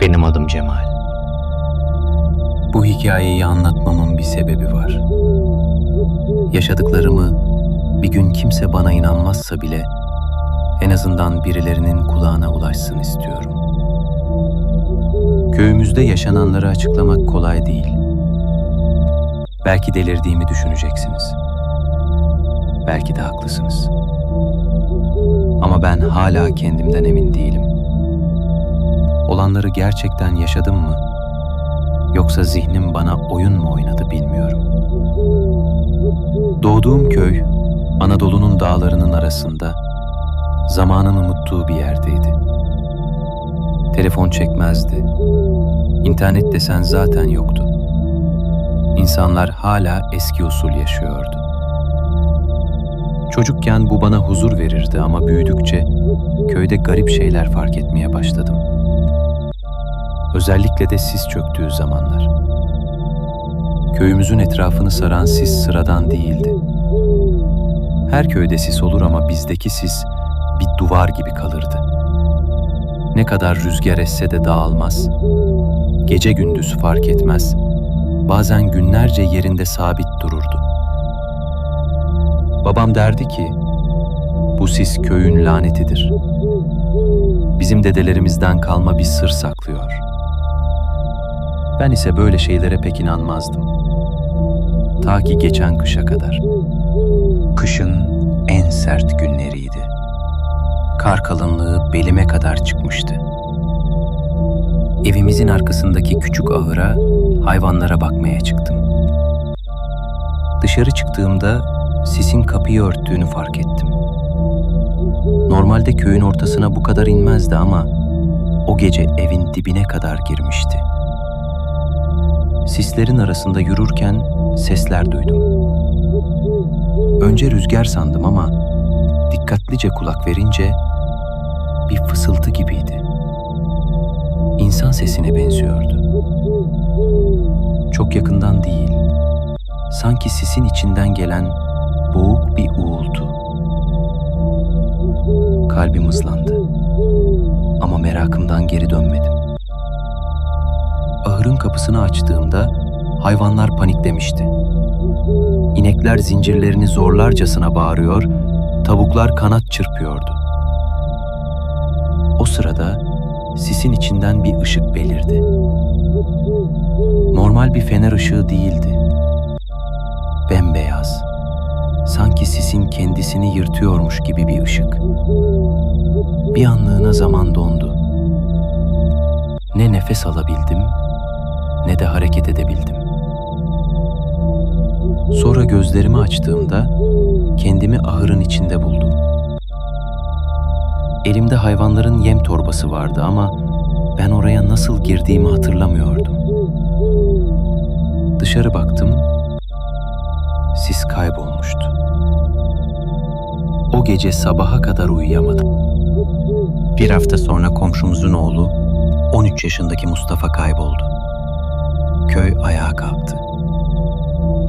Benim adım Cemal. Bu hikayeyi anlatmamın bir sebebi var. Yaşadıklarımı bir gün kimse bana inanmazsa bile en azından birilerinin kulağına ulaşsın istiyorum. Köyümüzde yaşananları açıklamak kolay değil. Belki delirdiğimi düşüneceksiniz. Belki de haklısınız. Ama ben hala kendimden emin değilim. Olanları gerçekten yaşadım mı? Yoksa zihnim bana oyun mu oynadı bilmiyorum. Doğduğum köy, Anadolu'nun dağlarının arasında, zamanın unuttuğu bir yerdeydi. Telefon çekmezdi. İnternet desen zaten yoktu. İnsanlar hala eski usul yaşıyordu. Çocukken bu bana huzur verirdi ama büyüdükçe köyde garip şeyler fark etmeye başladım. Özellikle de sis çöktüğü zamanlar. Köyümüzün etrafını saran sis sıradan değildi. Her köyde sis olur ama bizdeki sis bir duvar gibi kalırdı. Ne kadar rüzgar esse de dağılmaz. Gece gündüz fark etmez. Bazen günlerce yerinde sabit dururdu. Babam derdi ki, bu sis köyün lanetidir. Bizim dedelerimizden kalma bir sır saklıyor. Ben ise böyle şeylere pek inanmazdım. Ta ki geçen kışa kadar. Kışın en sert günleriydi. Kar kalınlığı belime kadar çıkmıştı. Evimizin arkasındaki küçük ahıra hayvanlara bakmaya çıktım. Dışarı çıktığımda sisin kapıyı örttüğünü fark ettim. Normalde köyün ortasına bu kadar inmezdi ama o gece evin dibine kadar girmişti. Sislerin arasında yürürken sesler duydum. Önce rüzgar sandım ama dikkatlice kulak verince bir fısıltı gibiydi. İnsan sesine benziyordu. Çok yakından değil, sanki sisin içinden gelen boğuk bir uğultu. Kalbim hızlandı ama merakımdan geri dönmedim. Ahırın kapısını açtığımda hayvanlar paniklemişti. İnekler zincirlerini zorlarcasına bağırıyor, tavuklar kanat çırpıyordu. O sırada sisin içinden bir ışık belirdi. Normal bir fener ışığı değildi. Bembeyaz, sanki sisin kendisini yırtıyormuş gibi bir ışık. Bir anlığına zaman dondu. Ne nefes alabildim, ne de hareket edebildim. Sonra gözlerimi açtığımda kendimi ahırın içinde buldum. Elimde hayvanların yem torbası vardı ama ben oraya nasıl girdiğimi hatırlamıyordum. Dışarı baktım, sis kaybolmuştu. O gece sabaha kadar uyuyamadım. Bir hafta sonra komşumuzun oğlu, 13 yaşındaki Mustafa kayboldu. Köy ayağa kalktı.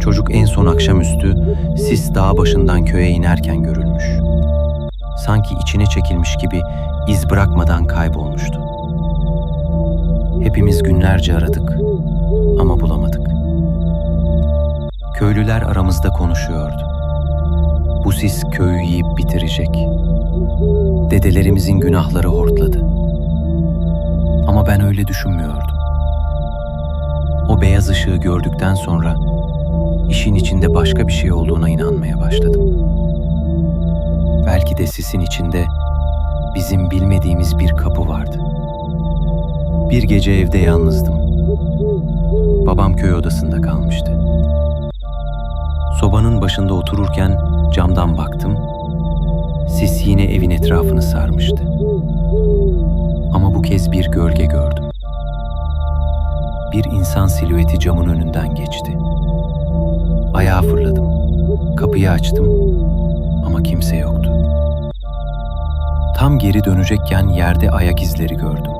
Çocuk en son akşamüstü sis dağ başından köye inerken görülmüş. Sanki içine çekilmiş gibi iz bırakmadan kaybolmuştu. Hepimiz günlerce aradık ama bulamadık. Köylüler aramızda konuşuyordu. Bu sis köyü yiyip bitirecek. Dedelerimizin günahları hortladı. Ama ben öyle düşünmüyordum. O beyaz ışığı gördükten sonra işin içinde başka bir şey olduğuna inanmaya başladım. Belki de sisin içinde bizim bilmediğimiz bir kapı vardı. Bir gece evde yalnızdım. Babam köy odasında kalmıştı. Sobanın başında otururken camdan baktım. Sis yine evin etrafını sarmıştı. Ama bu kez bir gölge gördüm. Bir insan silüeti camın önünden geçti. Ayağa fırladım. Kapıyı açtım ama kimse yoktu. Tam geri dönecekken yerde ayak izleri gördüm.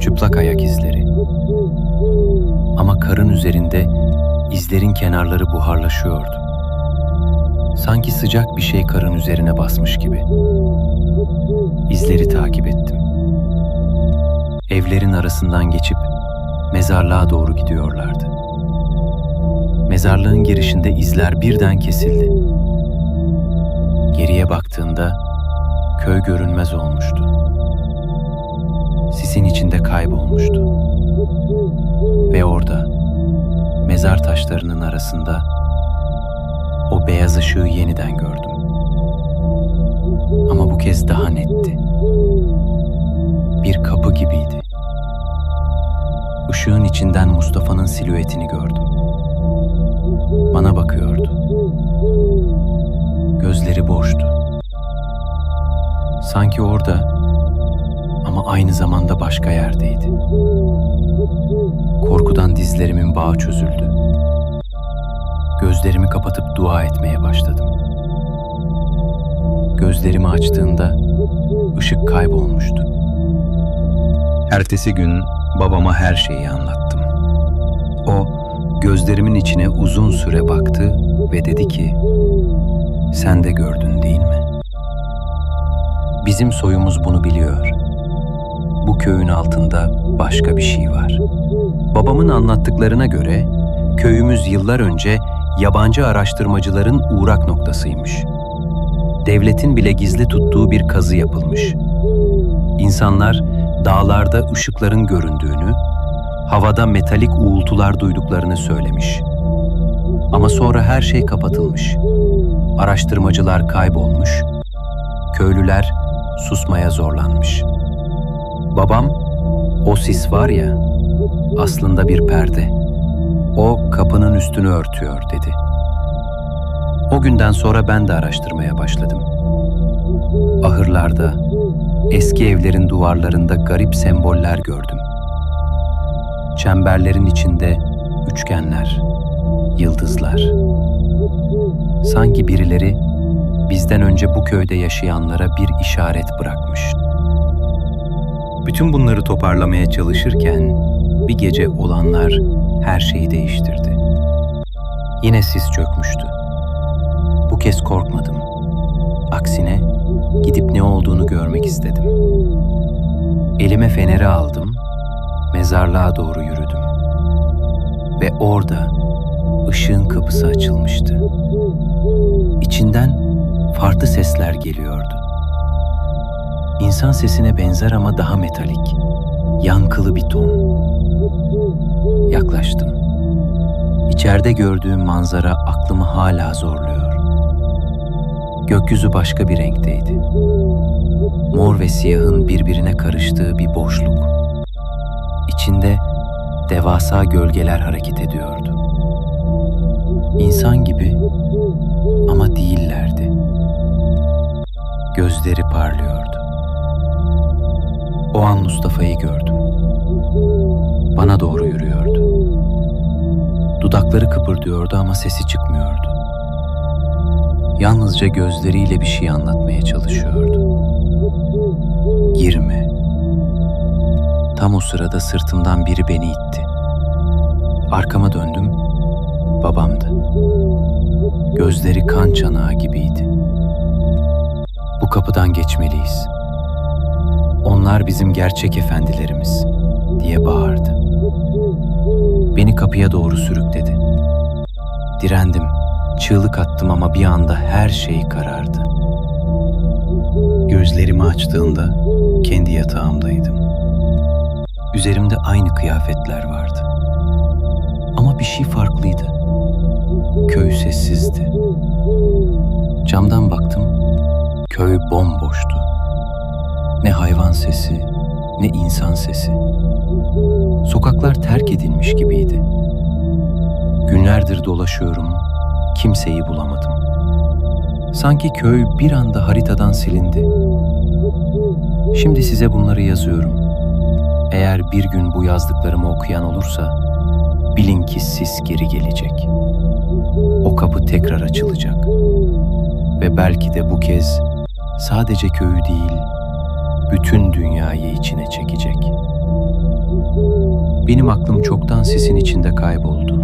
Çıplak ayak izleri. Ama karın üzerinde izlerin kenarları buharlaşıyordu. Sanki sıcak bir şey karın üzerine basmış gibi. İzleri takip ettim. evlerin arasından geçip mezarlığa doğru gidiyorlardı. Mezarlığın girişinde izler birden kesildi. Geriye baktığında köy görünmez olmuştu. Sisin içinde kaybolmuştu. Ve orada mezar taşlarının arasında o beyaz ışığı yeniden gördüm. Ama bu kez daha netti. Bir kapı gibiydi. Işığın içinden Mustafa'nın silüetini gördüm. Bana bakıyordu. Gözleri boştu. Sanki orada ama aynı zamanda başka yerdeydi. Korkudan dizlerimin bağı çözüldü. Gözlerimi kapatıp dua etmeye başladım. Gözlerimi açtığımda ışık kaybolmuştu. Ertesi gün babama her şeyi anlattım. O gözlerimin içine uzun süre baktı ve dedi ki, "Sen de gördün değil mi?" Bizim soyumuz bunu biliyor. Bu köyün altında başka bir şey var. Babamın anlattıklarına göre köyümüz yıllar önce yabancı araştırmacıların uğrak noktasıymış. Devletin bile gizli tuttuğu bir kazı yapılmış. İnsanlar dağlarda ışıkların göründüğünü, havada metalik uğultular duyduklarını söylemiş. Ama sonra her şey kapatılmış. Araştırmacılar kaybolmuş, köylüler susmaya zorlanmış. Babam, o sis var ya, aslında bir perde. O kapının üstünü örtüyor dedi. O günden sonra ben de araştırmaya başladım. Ahırlarda, eski evlerin duvarlarında garip semboller gördüm. Çemberlerin içinde üçgenler, yıldızlar. Sanki birileri bizden önce bu köyde yaşayanlara bir işaret bırakmış. Bütün bunları toparlamaya çalışırken bir gece olanlar her şeyi değiştirdi. Yine sis çökmüştü. Bu kez korkmadım. Aksine gidip ne olduğunu görmek istedim. Elime feneri aldım, mezarlığa doğru yürüdüm. Ve orada ışığın kapısı açılmıştı. İçinden farklı sesler geliyordu. İnsan sesine benzer ama daha metalik, yankılı bir ton. Yaklaştım. İçeride gördüğüm manzara aklımı hala zorluyor. Gökyüzü başka bir renkteydi. Mor ve siyahın birbirine karıştığı bir boşluk. İçinde devasa gölgeler hareket ediyordu. İnsan gibi ama değillerdi. Gözleri parlıyordu. O an Mustafa'yı gördüm. Bana doğru yürüyordu. Dudakları kıpırdıyordu ama sesi çıkmıyordu. Yalnızca gözleriyle bir şey anlatmaya çalışıyordu. Girme. Tam o sırada sırtımdan biri beni itti. Arkama döndüm. Babamdı. Gözleri kan çanağı gibiydi. Bu kapıdan geçmeliyiz. Onlar bizim gerçek efendilerimiz diye bağırdı. Beni kapıya doğru sürükledi. Direndim, çığlık attım ama bir anda her şey karardı. Gözlerimi açtığımda kendi yatağımdaydım. Üzerimde aynı kıyafetler vardı. Ama bir şey farklıydı. Köy sessizdi. Camdan baktım. Köy bomboştu. Ne hayvan sesi, ne insan sesi. Sokaklar terk edilmiş gibiydi. Günlerdir dolaşıyorum, kimseyi bulamadım. Sanki köy bir anda haritadan silindi. Şimdi size bunları yazıyorum. Eğer bir gün bu yazdıklarımı okuyan olursa, bilin ki sis geri gelecek. O kapı tekrar açılacak. Ve belki de bu kez sadece köyü değil, bütün dünyayı içine çekecek. Benim aklım çoktan sisin içinde kayboldu.